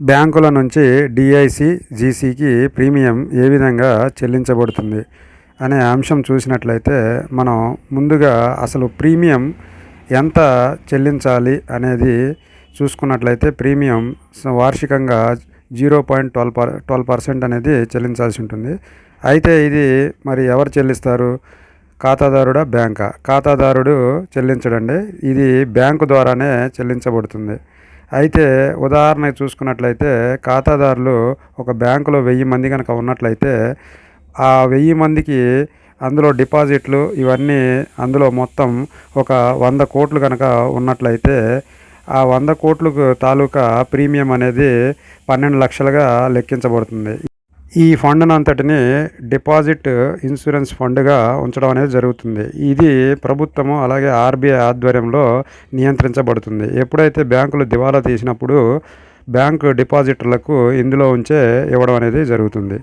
బ్యాంకుల నుంచి DIC జీసీకి premium ఏ విధంగా చెల్లించబడుతుంది అనే అంశం చూసినట్లయితే మనం ముందుగా అసలు ప్రీమియం ఎంత చెల్లించాలి అనేది చూసుకున్నట్లయితే ప్రీమియం వార్షికంగా zero point twelve per twelve percent అనేది చెల్లించాల్సి ఉంటుంది. అయితే ఇది మరి ఎవరు చెల్లిస్తారు? ఖాతాదారుడా బ్యాంకా? ఖాతాదారుడు చెల్లించడండి. ఇది బ్యాంకు ద్వారానే చెల్లించబడుతుంది. అయితే ఉదాహరణ చూసుకున్నట్లయితే ఖాతాదారులు ఒక బ్యాంకులో వెయ్యి మంది కనుక ఉన్నట్లయితే ఆ వెయ్యి మందికి అందులో డిపాజిట్లు ఇవన్నీ అందులో మొత్తం ఒక వంద కోట్లు కనుక ఉన్నట్లయితే ఆ వంద కోట్లకు తాలూకా ప్రీమియం అనేది పన్నెండు లక్షలుగా లెక్కించబడుతుంది. ఈ ఫండ్ను అంతటిని డిపాజిట్ ఇన్సూరెన్స్ ఫండ్గా ఉంచడం అనేది జరుగుతుంది. ఇది ప్రభుత్వము అలాగే ఆర్బీఐ ఆధ్వర్యంలో నియంత్రించబడుతుంది. ఎప్పుడైతే బ్యాంకులు దివాలా తీసినప్పుడు బ్యాంకు డిపాజిటర్లకు ఇందులో ఉంచే ఇవ్వడం అనేది జరుగుతుంది.